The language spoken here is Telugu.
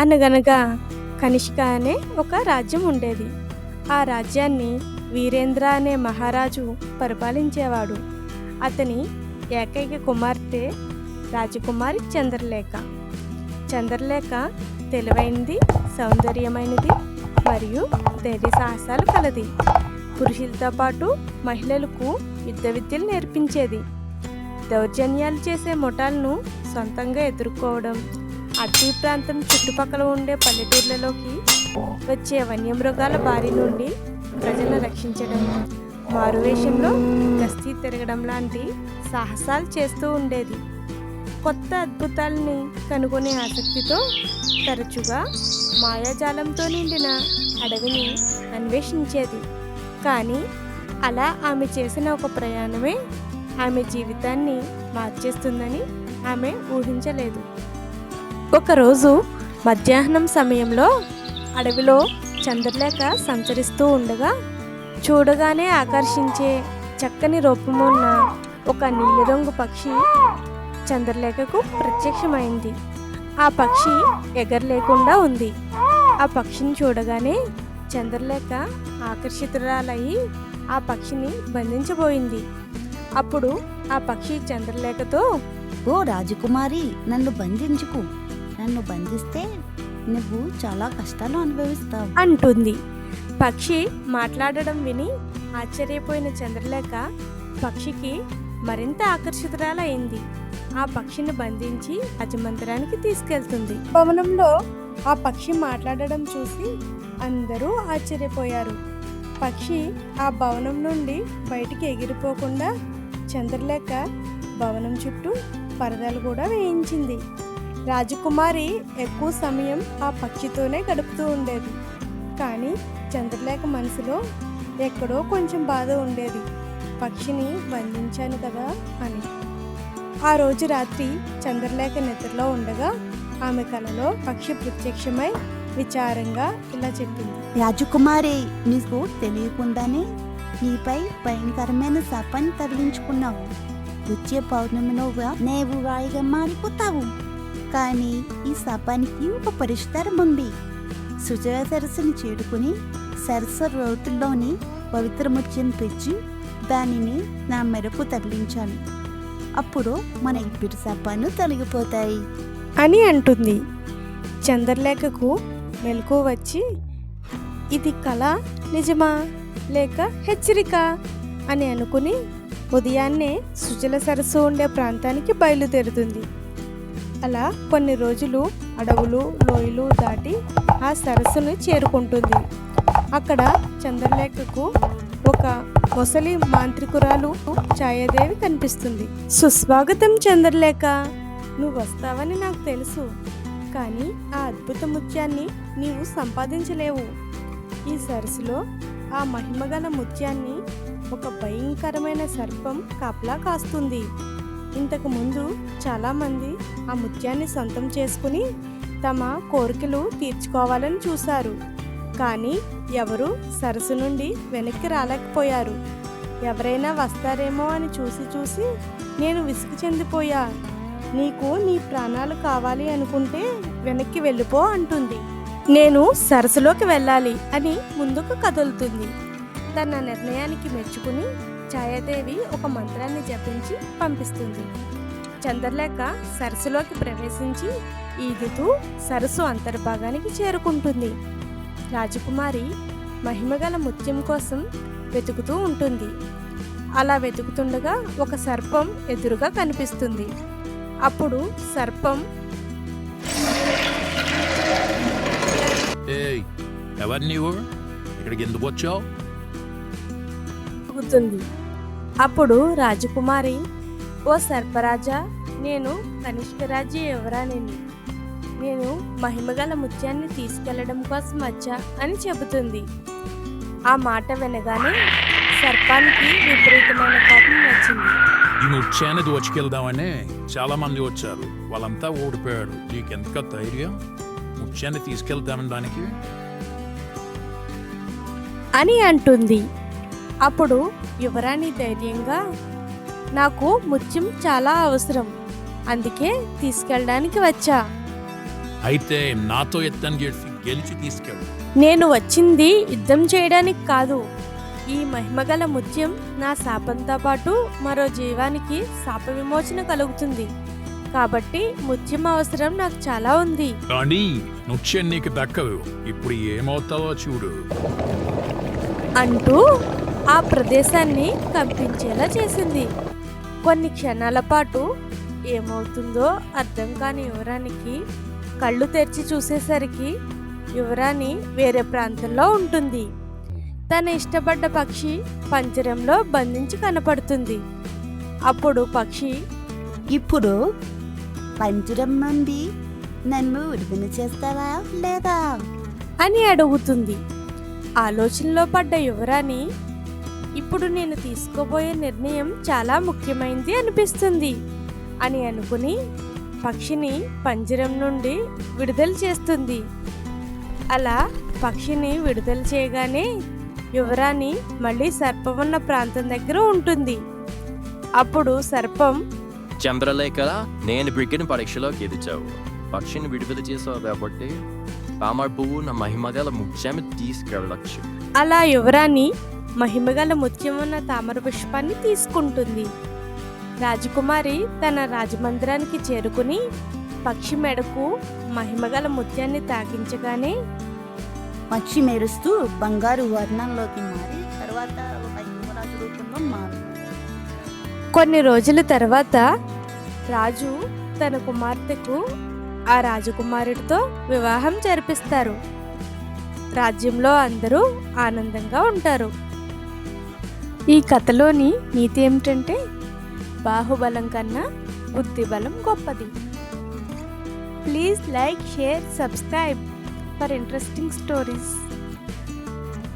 అనగనగా కనిష్క అనే ఒక రాజ్యం ఉండేది. ఆ రాజ్యాన్ని వీరేంద్ర అనే మహారాజు పరిపాలించేవాడు. అతని ఏకైక కుమార్తె రాజకుమారి చంద్రలేఖ. చంద్రలేఖ తెలివైనది సౌందర్యమైనది మరియు ధైర్య సాహసాలు కలది. పురుషులతో పాటు మహిళలకు యుద్ధ విద్యలు నేర్పించేది. దౌర్జన్యాలు చేసే ముఠాలను సొంతంగా ఎదుర్కోవడం అటవీ ప్రాంతం చుట్టుపక్కల ఉండే పల్లెటూర్లలోకి వచ్చే వన్యమృగాల బారి నుండి ప్రజలను రక్షించడం మారువేషంలో గస్తీ తిరగడం లాంటి సాహసాలు చేస్తూ ఉండేది. కొత్త అద్భుతాలని కనుగొనే ఆసక్తితో తరచుగా మాయాజాలంతో నిండిన అడవిని అన్వేషించేది. కానీ అలా ఆమె చేసిన ఒక ప్రయాణమే ఆమె జీవితాన్ని మార్చేస్తుందని ఆమె ఊహించలేదు. ఒకరోజు మధ్యాహ్నం సమయంలో అడవిలో చంద్రలేఖ సంచరిస్తూ ఉండగా చూడగానే ఆకర్షించే చక్కని రూపమున్న ఒక నీలిరంగు పక్షి చంద్రలేఖకు ప్రత్యక్షమైంది. ఆ పక్షి ఎగరలేకుండా ఉంది. ఆ పక్షిని చూడగానే చంద్రలేఖ ఆకర్షితురాలయ్యి ఆ పక్షిని బంధించబోయింది. అప్పుడు ఆ పక్షి చంద్రలేఖతో ఓ రాజకుమారి నన్ను బంధించుకు. నన్ను బంధిస్తే నువ్వు చాలా కష్టాలు అనుభవిస్తావు. అంటుంది. పక్షి మాట్లాడడం విని ఆశ్చర్యపోయిన చంద్రలేఖ పక్షికి మరింత ఆకర్షితురాలైంది. ఆ పక్షిని బంధించి అజమంతరానికి తీసుకెళ్తుంది. భవనంలో ఆ పక్షి మాట్లాడడం చూసి అందరూ ఆశ్చర్యపోయారు. పక్షి ఆ భవనం నుండి బయటికి ఎగిరిపోకుండా చంద్రలేఖ భవనం చుట్టూ పరదాలు కూడా వేయించింది. రాజకుమారి ఎక్కువ సమయం ఆ పక్షితోనే గడుపుతూ ఉండేది. కానీ చంద్రలేఖ మనసులో ఎక్కడో కొంచెం బాధ ఉండేది. పక్షిని బంధించాను కదా అని. ఆ రోజు రాత్రి చంద్రలేఖ నిద్రలో ఉండగా ఆమె కలలో పక్షి ప్రత్యక్షమై విచారంగా ఇలా చెప్పింది. రాజకుమారి నీకు తెలియకుండానే నీపై భయంకరమైన శాపాన్ని తగిలించుకున్నావు వచ్చే పౌర్ణమిలోగా నేవు వాయిగా మారిపోతావు. కానీ ఈ శాపానికి ఒక పరిష్కారం ఉంది. సుజల సరస్సుని చేరుకుని సరస్సు రోతుల్లోని పవిత్ర తెచ్చి దానిని నా మెరకు తగిలించాను. అప్పుడు మన ఇద్దరు శాపాలు తొలగిపోతాయి. అని అంటుంది. చంద్రలేఖకు మెలకు వచ్చి ఇది కళ నిజమా? లేక హెచ్చరిక? అని అనుకుని ఉదయాన్నే సుజల సరస్సు ఉండే ప్రాంతానికి బయలుదేరుతుంది. అలా కొన్ని రోజులు అడవులు లోయలు దాటి ఆ సరస్సును చేరుకుంటుంది. అక్కడ చంద్రలేఖకు ఒక ముసలి మాంత్రికురాలు ఛాయాదేవి కనిపిస్తుంది. సుస్వాగతం చంద్రలేఖ! నువ్వు వస్తావని నాకు తెలుసు. కానీ ఆ అద్భుత ముత్యాన్ని నీవు సంపాదించలేవు. ఈ సరస్సులో ఆ మహిమగల ముత్యాన్ని ఒక భయంకరమైన సర్పం కాపలా కాస్తుంది. ఇంతకు ముందు చాలామంది ఆ ముత్యాన్ని సొంతం చేసుకుని తమ కోరికలు తీర్చుకోవాలని చూశారు. కానీ ఎవరు సరస్సు నుండి వెనక్కి రాలేకపోయారు. ఎవరైనా వస్తారేమో అని చూసి చూసి నేను విసుగు చెందిపోయా. నీకు నీ ప్రాణాలు కావాలి అనుకుంటే వెనక్కి వెళ్ళిపో అంటుంది. నేను సరస్సులోకి వెళ్ళాలి అని ముందుకు కదులుతుంది. తన నిర్ణయానికి మెచ్చుకుని ఛాయాదేవి ఒక మంత్రాన్ని జపించి పంపిస్తుంది. చంద్రలేఖ సరస్సులోకి ప్రవేశించి ఈదుతూ సరస్సు అంతర్భాగానికి చేరుకుంటుంది. రాజకుమారి మహిమగల ముత్యం కోసం వెతుకుతూ ఉంటుంది. అలా వెతుకుతుండగా ఒక సర్పం ఎదురుగా కనిపిస్తుంది. అప్పుడు సర్పం ఎవరు నీవు? ఇక్కడికి ఎందుకు వచ్చావు? అప్పుడు రాజకుమారి ఓ సర్పరాజా నేను కనిష్కరాజ్య యువరాణిని. నేను మహిమగల ముత్యాన్ని తీసుకెళ్ళడం కోసం వచ్చా అని చెబుతుంది. ఆ మాట వినగానే సర్పానికి విపరీతమైన కోపం వచ్చింది. ఈ ముత్యాన్ని దోచుకెళ్దామని చాలా మంది వచ్చారు. వాళ్ళంతా ఓడిపోయారు. నీకెంత ధైర్యం? ముత్యాన్ని తీసుకెళ్తామని దానికి అని అంటుంది. అప్పుడు యువరాణి ధైర్యంగా నాకు ముత్యం చాలా అవసరం అందుకే తీసుకెళ్ళడానికి వచ్చా. అయితే నాతో యుద్ధం చేసి గెలిచి తీసుకెళ్ళు. నేను వచ్చింది యుద్ధం చేయడానికి కాదు. ఈ మహిమగల ముత్యం నా శాపంతో పాటు మరో జీవానికి శాప విమోచన కలుగుతుంది. కాబట్టి ముత్యం అవసరం నాకు చాలా ఉంది. కానీ నృత్యం నీకు దక్కదు ఇప్పుడు ఏమవుతావో చూడు. అంటూ ఆ ప్రదేశాన్ని కంపించేలా చేసింది. కొన్ని క్షణాల పాటు ఏమవుతుందో అర్థం కాని యువరానికి కళ్ళు తెరిచి చూసేసరికి యువరాణి వేరే ప్రాంతంలో ఉంటుంది. తన ఇష్టపడ్డ పక్షి పంజరంలో బంధించి కనపడుతుంది. అప్పుడు పక్షి ఇప్పుడు పంజరం నుండి నన్ను విడుదల చేస్తావా లేదా? అని అడుగుతుంది. ఆలోచనలో పడ్డ యువరాణి ఇప్పుడు నేను తీసుకోబోయే నిర్ణయం చాలా ముఖ్యమైనది అనిపిస్తుంది అని అనుకుని పక్షిని పంజరం నుండి విడుదల చేస్తుంది. అలా పక్షిని విడుదల చేయగానే యువరాణి మళ్ళీ సర్పం ఉన్న ప్రాంతం దగ్గర ఉంటుంది. అప్పుడు సర్పం చంద్రలేఖ నేను బ్రిగన్ పరీక్షలో గెలిచావు పక్షిని విడుదల చేసావు కాబట్టి పామర్ పువ్వు నా మహిమగల ముత్యాన్ని తీసుకెళ్ళచ్చు. అలా యువరాణి మహిమగల ముత్యం ఉన్న తామర పుష్పాన్ని తీసుకుంటుంది. రాజకుమారి తన రాజమందిరానికి చేరుకుని పక్షి మెడకు మహిమగల ముత్యాన్ని తాకించగానే పక్షి మెరుస్తూ బంగారు వర్ణంలోకి మారి తర్వాత ఒక యువరాజు రూపంలో మారు. కొన్ని రోజుల తర్వాత రాజు తన కుమార్తెకు ఆ రాజకుమారుడితో వివాహం జరిపిస్తారు. రాజ్యంలో అందరూ ఆనందంగా ఉంటారు. ఈ కథలోని నీతి ఏమిటంటే బాహుబలం కన్నా బుద్ధిబలం గొప్పది. Please like share subscribe for interesting stories.